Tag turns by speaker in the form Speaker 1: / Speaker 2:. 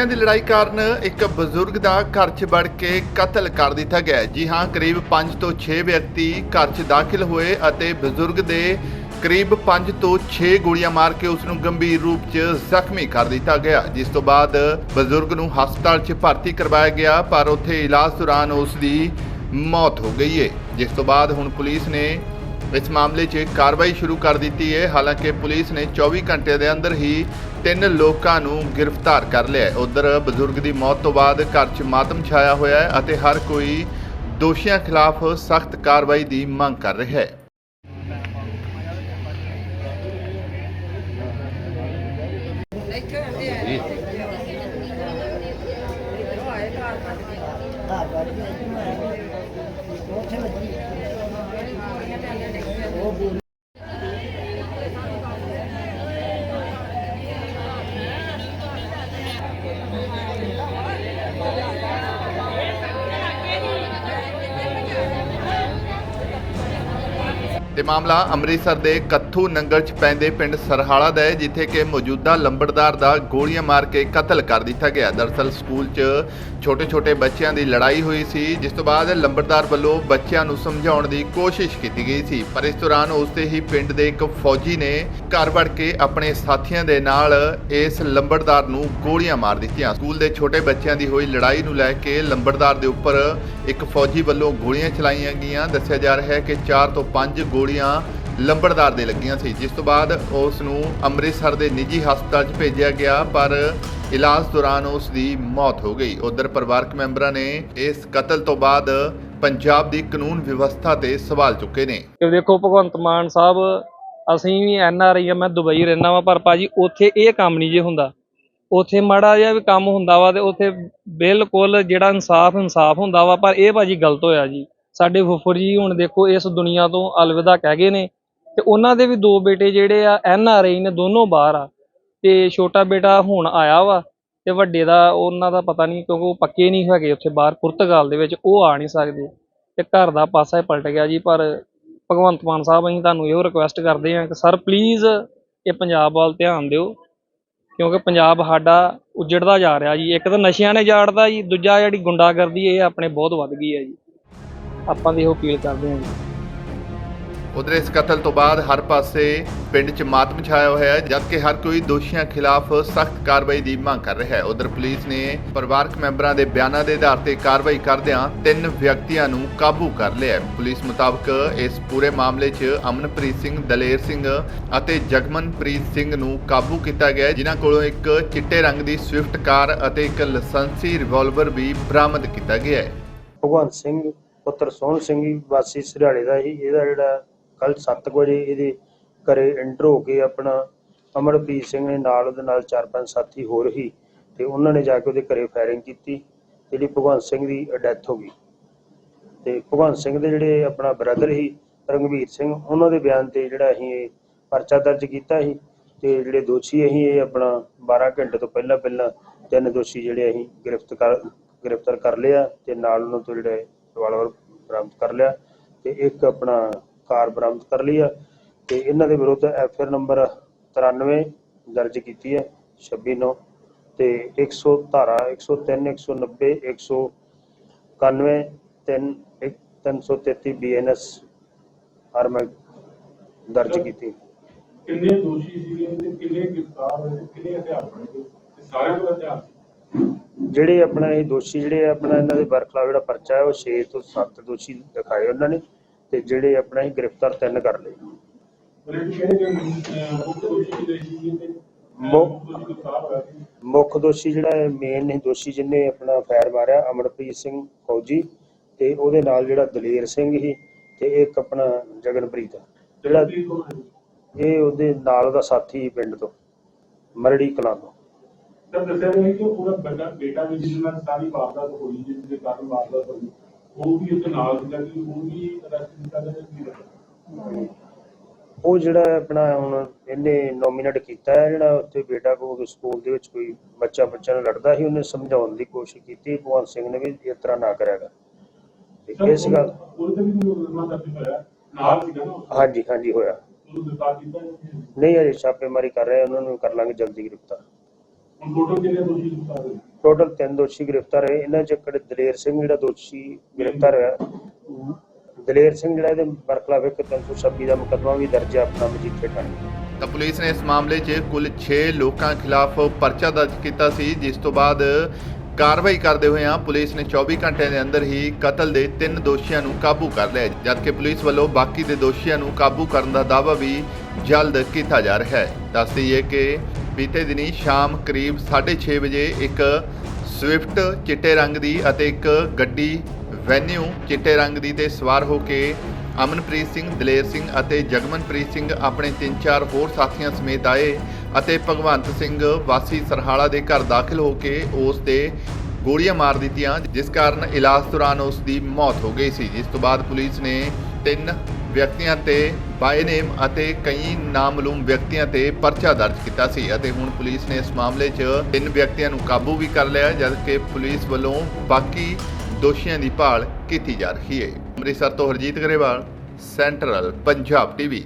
Speaker 1: ਬੱਚਿਆਂ ਦੀ ਲੜਾਈ ਕਾਰਨ ਇੱਕ ਬਜ਼ੁਰਗ ਦਾ ਘਰ 'ਚ ਵੜ ਕੇ ਕਤਲ ਕਰ ਦਿੱਤਾ ਗਿਆ ਜੀ ਹਾਂ, ਕਰੀਬ 5 ਤੋਂ 6 ਵਿਅਕਤੀ ਘਰ 'ਚ ਦਾਖਲ ਹੋਏ ਅਤੇ ਬਜ਼ੁਰਗ ਦੇ ਕਰੀਬ 5 ਤੋਂ 6 ਗੋਲੀਆਂ ਮਾਰ ਕੇ ਉਸ ਨੂੰ ਗੰਭੀਰ ਰੂਪ 'ਚ ਜ਼ਖਮੀ ਕਰ ਦਿੱਤਾ ਗਿਆ ਜਿਸ ਤੋਂ ਬਾਅਦ ਬਜ਼ੁਰਗ ਨੂੰ ਹਸਪਤਾਲ 'ਚ ਭਰਤੀ ਕਰਵਾਇਆ ਗਿਆ, ਪਰ ਉੱਥੇ ਇਲਾਜ ਦੌਰਾਨ ਉਸ ਦੀ ਮੌਤ ਹੋ ਗਈ ਹੈ। ਜਿਸ ਤੋਂ ਬਾਅਦ ਹੁਣ ਪੁਲਿਸ ਨੇ ਇਸ ਮਾਮਲੇ 'ਚ ਕਾਰਵਾਈ ਸ਼ੁਰੂ ਕਰ ਦਿੱਤੀ ਹੈ। ਹਾਲਾਂਕਿ ਪੁਲਿਸ ਨੇ 24 ਘੰਟੇ ਦੇ ਅੰਦਰ ਹੀ ਤਿੰਨ ਲੋਕਾਂ ਨੂੰ ਗ੍ਰਿਫਤਾਰ ਕਰ ਲਿਆ ਉਧਰ ਬਜ਼ੁਰਗ ਦੀ ਮੌਤ ਤੋਂ ਬਾਅਦ ਘਰ 'ਚ ਮਾਤਮ ਛਾਇਆ ਹੋਇਆ ਹੈ ਅਤੇ ਹਰ ਕੋਈ ਦੋਸ਼ੀਆਂ ਖਿਲਾਫ ਸਖਤ ਕਾਰਵਾਈ ਦੀ ਮੰਗ ਕਰ ਰਿਹਾ ਹੈ। uh, ਤੇ ਮਾਮਲਾ ਅੰਮ੍ਰਿਤਸਰ ਦੇ ਕੱਥੂ ਨੰਗਲ ਚ ਪੈਂਦੇ ਪਿੰਡ ਸਰਹਾਲਾ ਦਾ ਹੈ, ਜਿੱਥੇ ਕਿ ਮੌਜੂਦਾ ਲੰਬੜਦਾਰ ਦਾ ਗੋਲੀਆਂ ਮਾਰ ਕੇ ਕਤਲ ਕਰ ਦਿੱਤਾ ਗਿਆ। ਦਰਸਲ ਸਕੂਲ 'ਚ ਛੋਟੇ-ਛੋਟੇ ਬੱਚਿਆਂ ਦੀ ਲੜਾਈ ਹੋਈ ਸੀ, ਜਿਸ ਤੋਂ ਬਾਅਦ ਲੰਬੜਦਾਰ ਵੱਲੋਂ ਬੱਚਿਆਂ ਨੂੰ ਸਮਝਾਉਣ ਦੀ ਕੋਸ਼ਿਸ਼ ਕੀਤੀ ਗਈ ਸੀ। ਪਰ ਇਸ ਦੌਰਾਨ ਉਸਦੇ ਹੀ ਪਿੰਡ ਦੇ ਇੱਕ ਫੌਜੀ ਨੇ ਘਰ ਵੜ ਕੇ ਆਪਣੇ ਸਾਥੀਆਂ ਦੇ ਨਾਲ ਇਸ ਲੰਬੜਦਾਰ ਨੂੰ ਗੋਲੀਆਂ ਮਾਰ ਦਿੱਤੀਆਂ। ਸਕੂਲ ਦੇ ਛੋਟੇ ਬੱਚਿਆਂ ਦੀ ਹੋਈ ਲੜਾਈ ਨੂੰ ਲੈ ਕੇ ਲੰਬੜਦਾਰ ਦੇ ਉੱਪਰ ਇੱਕ ਫੌਜੀ ਵੱਲੋਂ ਗੋਲੀਆਂ ਚਲਾਈਆਂ ਗਈਆਂ। ਦੱਸਿਆ ਜਾ ਰਿਹਾ ਹੈ ਕਿ 4 ਤੋਂ 5 ਗੋਲੀਆਂ ਲੰਬੜਦਾਰ ਦੇ ਲੱਗੀਆਂ ਸੀ। ਜਿਸ ਤੋਂ ਬਾਅਦ ਉਸ ਨੂੰ ਅੰਮ੍ਰਿਤਸਰ ਦੇ ਨਿੱਜੀ ਹਸਪਤਾਲ 'ਚ ਭੇਜਿਆ ਗਿਆ, ਪਰ ਇਲਾਜ ਦੌਰਾਨ ਉਸ ਦੀ ਮੌਤ ਹੋ ਗਈ। ਉਧਰ ਪਰਿਵਾਰਕ ਮੈਂਬਰਾਂ ਨੇ ਇਸ ਕਤਲ ਤੋਂ ਬਾਅਦ ਪੰਜਾਬ ਦੀ ਕਾਨੂੰਨ ਵਿਵਸਥਾ ਤੇ ਸਵਾਲ ਚੁੱਕੇ ਨੇ।
Speaker 2: ਕਿ ਦੇਖੋ ਭਗਵੰਤ ਮਾਨ ਸਾਹਿਬ, ਅਸੀਂ ਵੀ ਐਨ ਆਰ ਆਈ ਆ, ਮੈਂ ਦੁਬਈ ਰਹਿਣਾ ਵਾਂ, ਪਰ ਭਾਜੀ ਉੱਥੇ ਇਹ ਕੰਮ ਨਹੀਂ ਜੇ ਹੁੰਦਾ। ਉੱਥੇ ਮਾੜਾ ਜਿਹਾ ਵੀ ਕੰਮ ਹੁੰਦਾ ਵਾ ਤੇ ਉੱਥੇ ਬਿਲਕੁਲ ਜਿਹੜਾ ਇਨਸਾਫ ਇਨਸਾਫ ਹੁੰਦਾ ਵਾ, ਪਰ ਇਹ ਭਾਜੀ ਗਲਤ ਹੋਇਆ ਜੀ। ਸਾਡੇ ਫੁੱਫੜ ਜੀ ਹੁਣ ਦੇਖੋ ਇਸ ਦੁਨੀਆ ਤੋਂ ਅਲਵਿਦਾ ਕਹਿ ਗਏ ਨੇ ਤੇ ਉਹਨਾਂ ਦੇ ਵੀ ਦੋ ਬੇਟੇ ਜਿਹੜੇ ਆ, ਐਨ ਆਰ ਆਈ ਨੇ ਦੋਨੋਂ ਬਾਹਰ ਆ ਤੇ ਛੋਟਾ ਬੇਟਾ ਹੁਣ ਆਇਆ ਵਾ ਤੇ ਵੱਡੇ ਦਾ ਉਹਨਾਂ ਦਾ ਪਤਾ ਨਹੀਂ ਕਿਉਂਕਿ ਉਹ ਪੱਕੇ ਨਹੀਂ ਹੈਗੇ ਉੱਥੇ ਬਾਹਰ, ਪੁਰਤਗਾਲ ਦੇ ਵਿੱਚ ਉਹ ਆ ਨਹੀਂ ਸਕਦੇ ਤੇ ਘਰ ਦਾ ਪਾਸਾ ਹੀ ਪਲਟ ਗਿਆ ਜੀ, ਪਰ ਭਗਵੰਤ ਮਾਨ ਸਾਹਿਬ ਅਸੀਂ ਤੁਹਾਨੂੰ ਇਹੋ ਰਿਕੁਐਸਟ ਕਰਦੇ ਹਾਂ ਕਿ ਸਰ ਪਲੀਜ਼ ਇਹ ਪੰਜਾਬ ਵੱਲ ਧਿਆਨ ਦਿਓ। ਕਿਉਂਕਿ ਪੰਜਾਬ ਸਾਡਾ ਉਜੜਦਾ ਜਾ ਰਿਹਾ ਜੀ। ਇੱਕ ਤਾਂ ਨਸ਼ਿਆਂ ਨੇ ਜਾੜਦਾ ਜੀ, ਦੂਜਾ ਜਿਹੜੀ ਗੁੰਡਾਗਰਦੀ, ਇਹ ਆਪਣੇ ਬਹੁਤ ਵੱਧ ਗਈ ਹੈ ਜੀ। ਆਪਾਂ ਦੀ ਇਹੋ ਅਪੀਲ ਕਰਦੇ ਹਾਂ ਜੀ।
Speaker 1: ਉਧਰ ਇਸ ਕਤਲ ਤੋਂ ਬਾਅਦ ਹਰ ਪਾਸੇ ਪਿੰਡ 'ਚ ਮਾਤਮ ਛਾਇਆ ਹੋਇਆ ਹੈ, ਜਦਕਿ ਹਰ ਕੋਈ ਦੋਸ਼ੀਆਂ ਖਿਲਾਫ ਸਖਤ ਕਾਰਵਾਈ ਦੀ ਮੰਗ ਕਰ ਰਿਹਾ ਹੈ। ਉਧਰ ਪੁਲਿਸ ਨੇ ਪਰਿਵਾਰਕ ਮੈਂਬਰਾਂ ਦੇ ਬਿਆਨਾਂ ਦੇ ਆਧਾਰ ਤੇ ਕਾਰਵਾਈ ਕਰਦਿਆਂ ਤਿੰਨ ਵਿਅਕਤੀਆਂ ਨੂੰ ਕਾਬੂ ਕਰ ਲਿਆ ਹੈ। ਪੁਲਿਸ ਮੁਤਾਬਕ ਇਸ ਪੂਰੇ ਮਾਮਲੇ 'ਚ ਅਮਨਪ੍ਰੀਤ ਸਿੰਘ, ਦਲੇਰ ਸਿੰਘ ਅਤੇ ਜਗਮਨਪ੍ਰੀਤ ਸਿੰਘ ਨੂੰ ਕਾਬੂ ਕੀਤਾ ਗਿਆ ਜਿਨ੍ਹਾਂ ਕੋਲੋਂ ਇੱਕ ਚਿੱਟੇ ਰੰਗ ਦੀ ਸਵਿਫਟ ਕਾਰ ਅਤੇ ਇੱਕ ਲਾਇਸੈਂਸੀ ਰਿਵਾਲਵਰ ਵੀ ਬਰਾਮਦ ਕੀਤਾ ਗਿਆ ਹੈ।
Speaker 3: ਭਗਵੰਤ ਸਿੰਘ, ਪੁੱਤਰ ਸੋਹਣ ਸਿੰਘ ਵਾਸੀ ਸਰਿਆਲੇ ਦਾ ਹੀ ਇਹਦਾ ਜਿਹੜਾ ਕੱਲ 7 ਵਜੇ ਇਹਦੇ ਘਰੇ ਐਂਟਰ ਹੋ ਕੇ ਆਪਣਾ ਅਮਰਪ੍ਰੀਤ ਸਿੰਘ ਨੇ ਨਾਲ ਉਹਦੇ ਨਾਲ ਚਾਰ ਪੰਜ ਸਾਥੀ ਹੋਰ ਹੀ ਤੇ ਉਹਨਾਂ ਨੇ ਜਾ ਕੇ ਉਹਦੇ ਘਰੇ ਫਾਇਰਿੰਗ ਕੀਤੀ, ਜਿਹੜੀ ਭਗਵੰਤ ਸਿੰਘ ਦੀ ਡੈਥ ਹੋ ਗਈ। ਤੇ ਭਗਵੰਤ ਸਿੰਘ ਦੇ ਜਿਹੜੇ ਆਪਣਾ ਬ੍ਰਦਰ ਸੀ, ਰੰਗਵੀਰ ਸਿੰਘ, ਉਹਨਾਂ ਦੇ ਬਿਆਨ ਤੇ ਜਿਹੜਾ ਅਸੀਂ ਇਹ ਪਰਚਾ ਦਰਜ ਕੀਤਾ ਸੀ ਤੇ ਜਿਹੜੇ ਦੋਸ਼ੀ ਅਸੀਂ ਇਹ ਆਪਣਾ 12 ਘੰਟੇ ਤੋਂ ਪਹਿਲਾਂ ਪਹਿਲਾਂ ਤਿੰਨ ਦੋਸ਼ੀ ਜਿਹੜੇ ਅਸੀਂ ਗ੍ਰਿਫਤ ਕਰ, ਗ੍ਰਿਫਤਾਰ ਕਰ ਲਿਆ ਤੇ ਨਾਲ ਉਹਨਾਂ ਤੋਂ ਜਿਹੜੇ ਰਿਵਾਲਵਰ ਬਰਾਮਦ ਕਰ ਲਿਆ ਤੇ ਇੱਕ ਆਪਣਾ ਕਾਰ ਬਰਾਮਦ ਕਰ ਲਈ ਆ ਤੇ ਇਹਨਾਂ ਦੇ ਵਿਰੁੱਧ ਐਫ ਆਰ ਨੰਬਰ 93 ਦਰਜ ਕੀਤੀ ਹੈ 26 ਨੌ ਤੇ 100 ਧਾਰਾ 103 190 191 3 333 ਬੀਐਨਐਸ ਆਰਮ ਦਰਜ ਕੀਤੀ।
Speaker 4: ਕਿੰਨੇ ਦੋਸ਼ੀ ਸੀਗੇ ਤੇ ਕਿੰਨੇ ਗ੍ਰਿਫਤਾਰ ਹੋਏ ਕਿੰਨੇ ਹਥਿਆਰ ਬਣੇ ਤੇ ਸਾਰਿਆਂ ਕੋਲ ਹਥਿਆਰ ਸੀ?
Speaker 3: ਜਿਹੜੇ ਆਪਣਾ ਇਹ ਦੋਸ਼ੀ ਜਿਹੜੇ ਆਪਣਾ ਇਹਨਾਂ ਦੇ ਬਰਖਲਾਫ ਜਿਹੜਾ ਪਰਚਾ ਹੈ ਉਹ 6 ਤੋਂ 7 ਦੋਸ਼ੀ ਦਿਖਾਏ ਉਹਨਾਂ ਨੇ। ਤੇ ਜਿਹੜੇ ਆਪਣਾ ਇਹ ਗ੍ਰਿਫਤਾਰ ਤਿੰਨ ਕਰ ਲਏ।
Speaker 4: ਮੁੱਖ ਦੋਸ਼ੀ ਦੇ
Speaker 3: ਜਿਹੜਾ ਮੇਨ ਨਹੀਂ ਦੋਸ਼ੀ ਜਿਹਨੇ ਆਪਣਾ ਫਾਇਰ ਮਾਰਿਆ ਅਮਰਪ੍ਰੀਤ ਸਿੰਘ ਫੌਜੀ ਤੇ ਉਹਦੇ ਨਾਲ ਜਿਹੜਾ ਦਲੇਰ ਸਿੰਘ ਸੀ ਤੇ ਇੱਕ ਆਪਣਾ ਜਗਨਪ੍ਰੀਤ। ਜਿਹੜਾ
Speaker 4: ਹੈ।
Speaker 3: ਇਹ ਉਹਦੇ ਨਾਲ ਉਹਦਾ ਸਾਥੀ ਪਿੰਡ ਤੋਂ ਮਰੜੀ ਕਲਾਂ ਤੋਂ।
Speaker 4: ਤਾਂ ਦੱਸਿਆ ਗਿਆ ਕਿ ਪੂਰਾ ਬੇਟਾ ਬੇਟਾ ਵੀ ਜਿਹਦੇ ਨਾਲ ਸਾਰੀ ਵਾਰਦਾਤ ਹੋਈ ਜਿਸ ਦੇ ਕਾਰਨ ਵਾਰਦਾਤ ਹੋਈ। ਉਹ ਵੀ ਉੱਥੇ ਨਾਲ ਸੀਗਾ ਕਿ ਉਹ ਵੀ ਅਰੈਸਟ ਕੀਤਾ ਗਿਆ ਸੀ। ਕੀ
Speaker 3: ਉਹ ਜਿਹੜਾ ਆਪਣਾ ਹੁਣ ਇਹਨੇ ਨੋਮੀਨੇਟ ਕੀਤਾ ਹੈ ਜਿਹੜਾ ਉੱਥੇ ਬੇਟਾ ਕੋ ਸਕੂਲ ਦੇ ਵਿੱਚ ਕੋਈ ਬੱਚਾ ਬੱਚਾ ਨਾਲ ਲੜਦਾ ਸੀ ਉਹਨੇ ਸਮਝਾਉਣ ਦੀ ਕੋਸ਼ਿਸ਼ ਕੀਤੀ ਭਗਵੰਤ ਸਿੰਘ ਨੇ ਵੀ ਇਸ ਤਰ੍ਹਾਂ ਨਾ ਕਰਿਆਗਾ ਤੇ ਇਸ ਗੱਲ
Speaker 4: ਉਹਦੇ ਤੇ ਵੀ ਕੋਈ ਮੁਕੱਦਮਾ ਦਰਜ ਹੋਇਆ? ਨਾਲ ਸੀਗਾ ਨਾ ਉਹ।
Speaker 3: ਹਾਂਜੀ ਹਾਂਜੀ ਹੋਇਆ। ਨਹੀਂ ਅਜੇ ਛਾਪੇਮਾਰੀ ਕਰ ਰਹੇ ਉਹਨਾਂ ਨੂੰ ਕਰ ਲਾਂਗੇ ਜਲਦੀ ਗ੍ਰਿਫਤਾਰ।
Speaker 4: ਟੋਟਲ ਕਿੰਨੇ ਦੋਸ਼ੀ ਗ੍ਰਿਫਤਾਰ ਹੋਏ?
Speaker 3: ਟੋਟਲ ਤਿੰਨ ਦੋਸ਼ੀ ਗ੍ਰਿਫਤਾਰ ਹੋਏ। ਇਹਨਾਂ ਚ ਇੱਕ ਦਲੇਰ ਸਿੰਘ ਜਿਹੜਾ ਦੋਸ਼ੀ ਗ੍ਰਿਫਤਾਰ ਹੋਇਆ। ਦਲੇਰ ਸਿੰਘ ਜਿਹੜਾ ਇਹਦੇ ਬਰਖਲਾਫ ਇੱਕ 326 ਦਾ ਮੁਕੱਦਮਾ ਵੀ ਦਰਜ ਹੈ ਆਪਣਾ ਮਜੀਠੇ ਥਾਣੇ।
Speaker 1: ਤਾਂ ਪੁਲਿਸ ਨੇ ਇਸ ਮਾਮਲੇ 'ਚ ਕੁੱਲ 6 ਲੋਕਾਂ ਖਿਲਾਫ ਪਰਚਾ ਦਰਜ ਕੀਤਾ ਸੀ ਜਿਸ ਤੋਂ ਬਾਅਦ ਕਾਰਵਾਈ ਕਰਦੇ ਹੋਇਆਂ ਪੁਲਿਸ ਨੇ 24 ਘੰਟਿਆਂ ਦੇ ਅੰਦਰ ਹੀ ਕਤਲ ਦੇ ਤਿੰਨ ਦੋਸ਼ੀਆਂ ਨੂੰ ਕਾਬੂ ਕਰ ਲਿਆ ਜਦਕਿ ਪੁਲਿਸ ਵੱਲੋਂ ਬਾਕੀ ਦੇ ਦੋਸ਼ੀਆਂ ਨੂੰ ਕਾਬੂ ਕਰਨ ਦਾ ਦਾਅਵਾ ਵੀ ਜਲਦ ਕੀਤਾ ਜਾ ਰਿਹਾ ਹੈ। ਦੱਸ ਦਈਏ ਕਿ ਬੀਤੇ ਦਿਨੀ ਸ਼ਾਮ ਕਰੀਬ 6:30 ਵਜੇ ਇੱਕ ਸਵਿਫਟ ਚਿੱਟੇ ਰੰਗ ਦੀ ਅਤੇ ਇੱਕ ਗੱਡੀ ਵੈਨਿਊ ਚਿੱਟੇ ਰੰਗ ਦੀ ਤੇ ਸਵਾਰ ਹੋ ਕੇ ਅਮਨਪ੍ਰੀਤ ਸਿੰਘ, ਦਲੇਰ ਸਿੰਘ ਅਤੇ ਜਗਮਨਪ੍ਰੀਤ ਸਿੰਘ ਆਪਣੇ ਤਿੰਨ ਚਾਰ ਹੋਰ ਸਾਥੀਆਂ ਸਮੇਤ ਆਏ ਅਤੇ ਭਗਵੰਤ ਸਿੰਘ ਵਾਸੀ ਸਰਹਾਲਾ ਦੇ ਘਰ ਦਾਖਲ ਹੋ ਕੇ ਉਸ ਦੇ ਗੋਲੀਆਂ ਮਾਰ ਦਿੱਤੀਆਂ, ਜਿਸ ਕਾਰਨ ਇਲਾਜ ਦੌਰਾਨ ਉਸ ਦੀ ਮੌਤ ਹੋ ਗਈ ਸੀ। ਜਿਸ ਤੋਂ ਬਾਅਦ ਪੁਲਿਸ ਨੇ ਤਿੰਨ ਵਿਅਕਤੀਆਂ ਤੇ ਬਾਏ ਨੇਮ ਅਤੇ ਕਈ ਨਾਮਲੂਮ ਵਿਅਕਤੀਆਂ ਤੇ ਪਰਚਾ ਦਰਜ ਕੀਤਾ ਸੀ ਅਤੇ ਹੁਣ ਪੁਲਿਸ ਨੇ ਇਸ ਮਾਮਲੇ 'ਚ ਤਿੰਨ ਵਿਅਕਤੀਆਂ ਨੂੰ ਕਾਬੂ ਵੀ ਕਰ ਲਿਆ, ਜਦਕਿ ਪੁਲਿਸ ਵੱਲੋਂ ਬਾਕੀ ਦੋਸ਼ੀਆਂ ਦੀ ਭਾਲ ਕੀਤੀ ਜਾ ਰਹੀ ਹੈ। ਅੰਮ੍ਰਿਤਸਰ ਤੋਂ ਹਰਜੀਤ ਗਰੇਵਾਲ, ਸੈਂਟਰਲ ਪੰਜਾਬ ਟੀਵੀ।